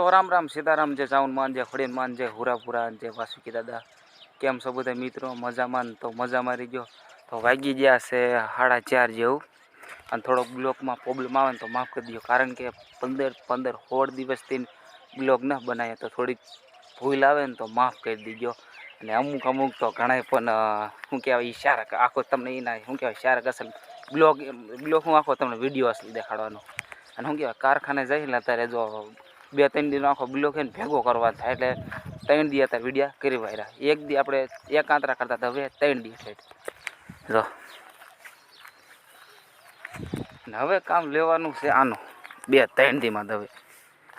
તો રામ રામ સીતારામ જય ચાઉન માન જય ખોડીન માન જય હુરાપુરા જય વાસુકી દાદા. કેમ છો બધા મિત્રો? મજામાં ને તો મજામાં રહી ગયો તો વાગી ગયા છે સાડા ચાર જેવું. અને થોડોક બ્લોકમાં પ્રોબ્લેમ આવે ને તો માફ કરી દો કારણ કે પંદર પંદર સોળ દિવસથી બ્લોગ ન બનાવ્યા તો થોડીક ભૂલ આવે ને તો માફ કરી દીજો. અને અમુક અમુક તો ઘણાય પણ અ, શું કહેવાય ઈશારા આખો તમને એના શું કહેવાય ઈશારા અસલ બ્લોગ બ્લોગ હું આખો તમને વીડિયો અસલ દેખાડવાનો. અને શું કહેવાય કારખાને જઈને અત્યારે જો બે, ત્રણ દિનનો આખો બ્લોક છે ભેગો કરવા થાય એટલે ત્રણ દી હતા વિડીયા કરી વાયરા. એક દી આપણે એક આંતરા કરતા હતા, હવે ત્રણ દી સાઈડ જો. હવે કામ લેવાનું છે આનું. બે, ત્રણ દીમાં દવે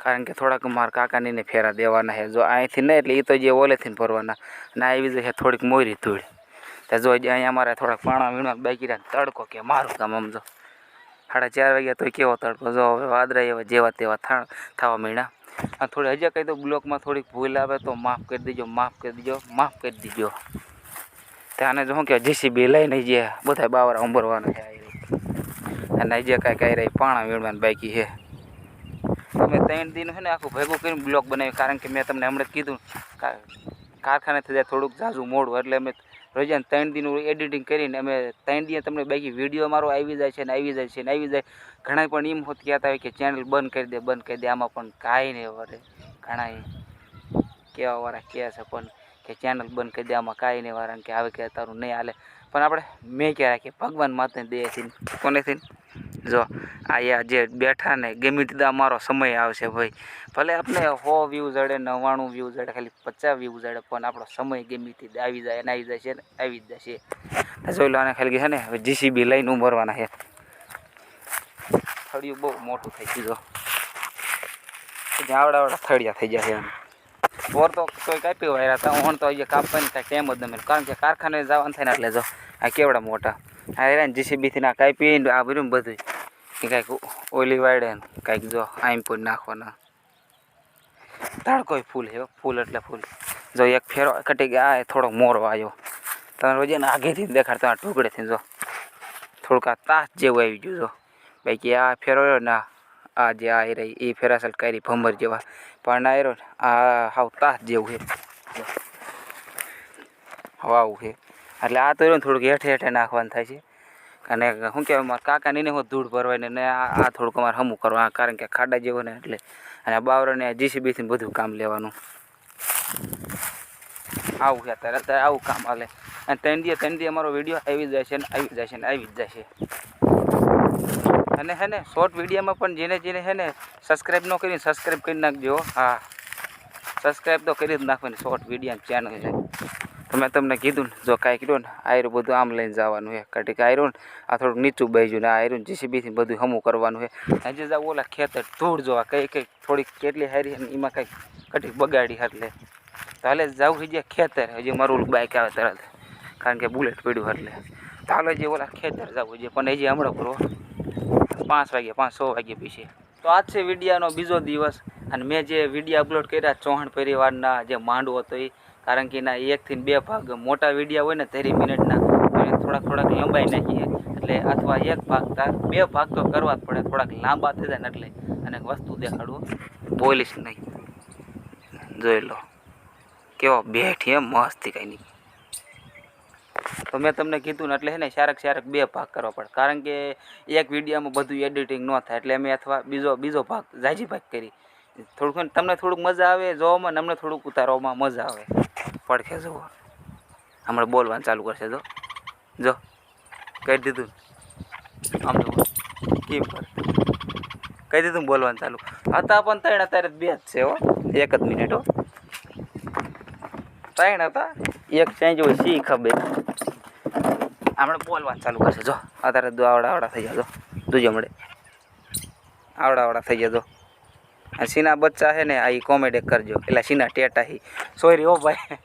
કારણ કે થોડાક મારા કાકાનીને ફેરા દેવાના છે. જો અહીંથી નહીં, એટલે એ તો જે ઓલેથી ભરવાના. ના આવી જશે થોડીક મોરી ધૂળ. તો જો અહીંયા અમારે થોડાક પાણા વીણવા બાકી રહ્યા તડકો કે મારું કામ આમ જો. સાડા ચાર વાગ્યા તો કેવો તડકો? જો હવે વાદળા એવા જેવા તેવા થવા માંડ્યા. આ થોડી હજી કહી દો બ્લોકમાં થોડીક ભૂલ આવે તો માફ કરી દેજો, માફ કરી દેજો, માફ કરી દેજો. ત્યાંને જો કહેવાય, જીસીબી લઈને જે બધા બાવરા ઉંભરવાના છે અને જે કાંઈ કાંઈ રહી પાણા વીણવાનું બાકી છે. તમે ત્રણ દિન છે ને આખું ભેગું કરીને બ્લોક બનાવ્યું, કારણ કે મેં તમને હમણાં કીધું કારખાને થઈ જાય થોડુંક ઝાઝું મોડું, એટલે અમે રોજાને ત્રણ દિનનું એડિટિંગ કરીને અમે ત્રણ દિવસ તમને બાકી વીડિયો મારો આવી જાય છે ને આવી જાય છે ને આવી જાય. ઘણા પણ એમ હોત કહેતા હોય કે ચેનલ બંધ કરી દે, બંધ કરી દે. આમાં પણ કાંઈ નહીં વરે. ઘણા કેવા વાળા કહે છે પણ કે ચેનલ બંધ કરી દે, આમાં કાંઈ નહીં વાળા કે આવે કે તારું નહીં હાલે. પણ આપણે મેં ક્યાં રાખીએ ભગવાન માતાને દે કોનેથી જો અહીંયા જે બેઠા ને, ગમે તે અમારો સમય આવશે ભાઈ. ભલે આપણે સો વ્યૂ જડે, નવ્વાણું વ્યૂ જડે, ખાલી પચાસ વ્યૂ જડે, પણ આપણો સમય ગમે તે આવી જાય અને આવી છે ને આવી જ જશે જોઈ લો ખાલી છે ને, હવે જીસીબી લઈને ઉમરવાના છે. થળિયું બહુ મોટું થઈ ગયું, જો. આવડાવડા આવડા આવડા થળિયા થઈ છે એમ બોર તો કોઈ કાપી વાયરા હતા ઓણ તો અહીંયા કાપવાની કાંઈ ટાઈમ જ ન કારણ કે કારખાને જવાનું થાય ને એટલે જો, આ કેવડા મોટા. આ જીસીબીથી ના કાપી આ બધું બધું કાંઈક ઓલી વાળે ને કાંઈક જો આઈમ પણ નાખવાના. તાળકોય ફૂલ છે ફૂલ એટલે ફૂલ. જો એક ફેરો કટી ગયા, આ થોડોક મોરો આવ્યો. તમે રોજે ને આગેથી દેખાડ તમારા ટુકડેથી જો. થોડુંક આ તાસ જેવું આવી ગયું, જો. બાકી આ ફેરો રહ્યો ને આ- જે આ રહી એ ફેરાસલ કરી ભમર જેવા. પણ આ રહ્યો આ હાવ તાસ જેવું છે. હવા આવું છે. એટલે આ તો થોડુંક હેઠે હેઠે નાખવાનું થાય છે. અને શું કહેવાય, મારા કાકાની ને હું ધૂળ ભરવાની ને આ થોડુંક અમારે હમું કરવા કારણ કે ખાડા જેવો ને એટલે. અને બાવરાને જીસીબીથી બધું કામ લેવાનું. આવું છે અત્યારે અત્યારે આવું કામ હાલે. અને ત્રણ દિવસ ત્રણ દિવસ અમારો વીડિયો આવી જાય છે ને આવી જાય છે ને આવી જ જાય છે અને હે ને શોર્ટ વિડીયોમાં પણ જેને જેને હે ને સબસ્ક્રાઈબ ન કરીને સબસ્ક્રાઈબ કરી નાખજો, હા. સબસ્ક્રાઈબ તો કરી જ નાખવાની શોર્ટ વીડિયો ચેનલ છે. તો મેં તમને કીધું ને, જો કાંઈ કર્યું ને આયરું બધું આમ લઈને જવાનું છે કટીક આયરું ને આ થોડુંક નીચું બેસ્યું ને, આ આયરું જીસીબીથી બધું હમું કરવાનું છે હજી જાવ ઓલા ખેતર ધૂળ જોવા કંઈ કંઈક થોડીક કેટલી હારી અને એમાં કંઈક કટીક બગાડી એટલે હાલે જવું હજી ખેતર, હજી મારું બાઇક આવે તરત. કારણ કે બુલેટ પડ્યું એટલે તો હાલે જે ઓલા ખેતર જવું છે પણ હજી હમણાં પૂરો પાંચ વાગ્યા, પાંચ છ વાગ્યા પછી. તો આજ છે વિડીયાનો બીજો દિવસ, અને મેં જે વીડિયો અપલોડ કર્યા, ચૌહાણ પરિવારના જે માંડવો હતો એ કારણ કે એના એકથી બે ભાગ મોટા વિડીયા હોય ને તેરી મિનિટના થોડાક થોડાક લંબાઈ નાખીએ એટલે અથવા એક ભાગ તાર બે ભાગ તો કરવા જ પડે, થોડાક લાંબા થઈ જાય ને એટલે. અને વસ્તુ દેખાડવું બોલીશ નહીં. જોઈ લો. કેવો બેઠી એમ મસ્તી કંઈ નહીં તો મેં તમને કીધું ને એટલે છે ને, શારક શારક બે ભાગ કરવા પડે. કારણ કે એક વિડીયોમાં બધું એડિટિંગ ન થાય, એટલે અમે અથવા બીજો બીજો ભાગ જાજી ભાગ કરી. થોડુંક તમને થોડુંક મજા આવે, જોવામાં અમને થોડુંક ઉતારવામાં મજા આવે. પડખે જુઓ હમણાં બોલવાનું ચાલુ કરશે, જો. જો, કહી દીધું. આમ જુઓ કેમ કરે? કહી દીધું બોલવાનું ચાલુ. હતા પણ ત્રણ અત્યારે બે જ છે, હો. એક જ મિનિટ, હો. ત્રણ હતા, એક ચેન્જ હોય સી ખબર. હમણાં બોલવાનું ચાલુ કરશે, જો. અત્યારે આવડા આવડા થઈ જજો જોજો મળે આવડા આવડા થઈ જજો જો. સીના બચ્ચા છે ને, આ કોમેડી કરજો. એટલે સીના ટેટા હી સોરી ઓ ભાઈ.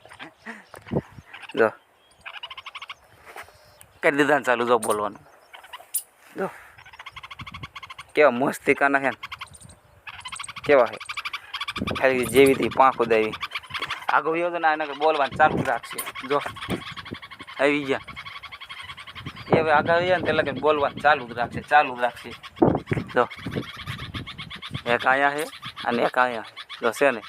જો. કરી દીધા ને ચાલુ જો બોલવાનું? જો. કેવા મસ્તી કાના છે કેવા છે ખાલી જેવી તી પાંખો દેવી આગળ ગયો તો ને આને બોલવાનું ચાલુ જ રાખશે. જો. આવી ગયા. એ હવે આગળ ગયા ને તે લગન બોલવાનું ચાલુ જ રાખશે ચાલુ જ રાખશે. જો. એક અહીંયા છે અને એક અહીંયા જો છે ને.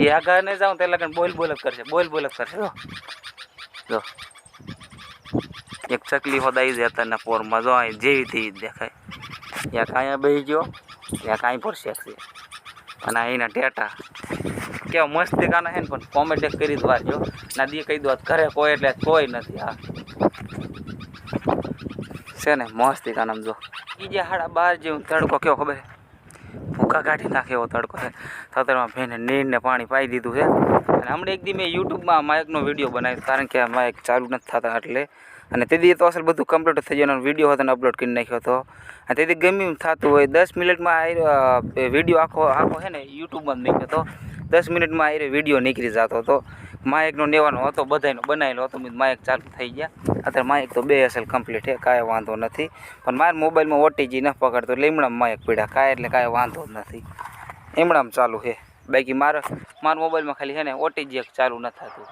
એ આગળ નહીં જાઉં તે લગન બોલ બોલ જ કરશે, બોલ બોલ જ કરશે. જો. જો. એક ચકલી હોદાઈ છે અત્યારના પોરમાં, જો અહીં જેવી તેવી જ દેખાય. યા કાંઈ બેસી ગયો યા કાંઈ પર શેકશે અને અહીંના ટેટા. કેવો મસ્તી ગાના હે ને, પણ કોમેડી કરી જ. વારજો નદી કહી દો ઘરે કોઈ એટલે કોઈ નથી, હા. છે ને, મસ્તી ગાનામ જો. એ જે હાડા બાર જેવું તડકો કેવો ખબર છે? ભૂકા કાઢી નાખે એવો તડકો છે. થતરમાં ભેને નીરને પાણી પાઈ દીધું છે. અને હમણાં એક દી મેં યુટ્યુબમાં માઇકનો વીડિયો બનાવ્યો કારણ કે આ માઇક ચાલુ નથી થતા એટલે. અને તે દી તો અસલ બધું કમ્પ્લીટ થઈ ગયું વીડિયો હતો અપલોડ કરી નાખ્યો હતો. અને તેથી ગમે એમ થતું હોય, દસ મિનિટમાં આ વીડિયો આખો આખો છે ને, યુટ્યુબમાં જ નીકળ્યો હતો. દસ મિનિટમાં આ વીડિયો નીકળી જતો હતો. માઇકનો લેવાનો હતો બધાનો બનાવેલો હતો મેં માયક ચાલુ થઈ ગયા. અત્યારે માઇક તો બે અસલ કમ્પ્લીટ છે કાંઈ વાંધો નથી. પણ મારા મોબાઈલમાં ઓટીજી ન પકડતો, એટલે એમણામ માયક પીડ્યા કાંઈ એટલે કાંઈ વાંધો જ નથી. એમણામાં ચાલુ છે બાકી મારા મારા મોબાઈલમાં ખાલી છે ને ઓટીજી ચાલુ ન થતું.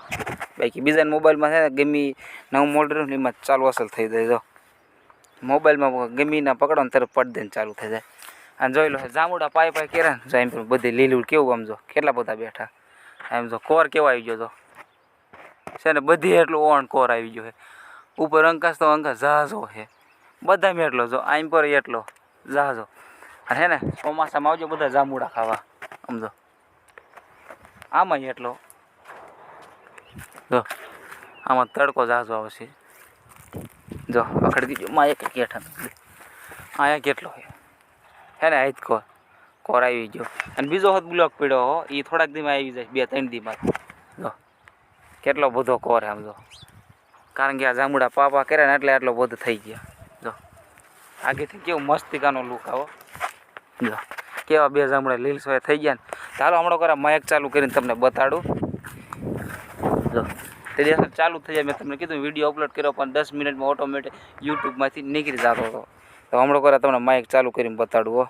બાકી બીજાના મોબાઈલમાં છે ને ગમી, નવું મોડલ એમાં ચાલુ અસલ થઈ જાય, જો. મોબાઈલમાં ગમીના પકડો ને તરફ પડ દઈને ચાલુ થઈ જાય. અને જોઈ લો, જામુડા પાય પાય કેરા જાય બધી લીલું કેવું આમ જો, કેટલા બધા બેઠા. એમ જો કોર કેવો આવી ગયો તો? છે ને બધી એટલું ઓણ કોર આવી ગયો છે. ઉપર અંકાશ તો અંકાશ જહાજો છે. બધામાં એટલો જો, આમ પર એટલો જહાજો. અને હે ને, ચોમાસામાં આવજો બધા જાંબુડા ખાવા. સમજો આમાં એટલો. જો, આમાં તડકો જહાજો આવશે જો અખડી દીજો માં એક કેઠા અહીંયા કેટલો છે. હે ને આજ કોર. કોર આવી ગયો. અને બીજો હોત બ્લોક પીડ્યો હો એ થોડાક દીમાં આવી જાય, બે ત્રણ દીમાં. જો, કેટલો બધો કોર આમ જો. કારણ કે આ જાંબુડા પાપા કર્યા ને એટલે આટલો બધો થઈ ગયા. જો, આગેથી કેવું મસ્તિકાનો લુક આવો. જો, કેવા બે જાંબુડા લીલ સોય થઈ ગયા ને. ચાલો હમણાં કરા માયક ચાલુ કરીને તમને બતાડું. જો, તે દિવસ ચાલુ થઈ જાય, મેં તમને કીધું વીડિયો અપલોડ કર્યો, પણ દસ મિનિટમાં ઓટોમેટિક યુટ્યુબમાંથી નીકળી જતો હતો. તો હમણાં કરા તમને માઇક ચાલુ કરીને બતાડું હો.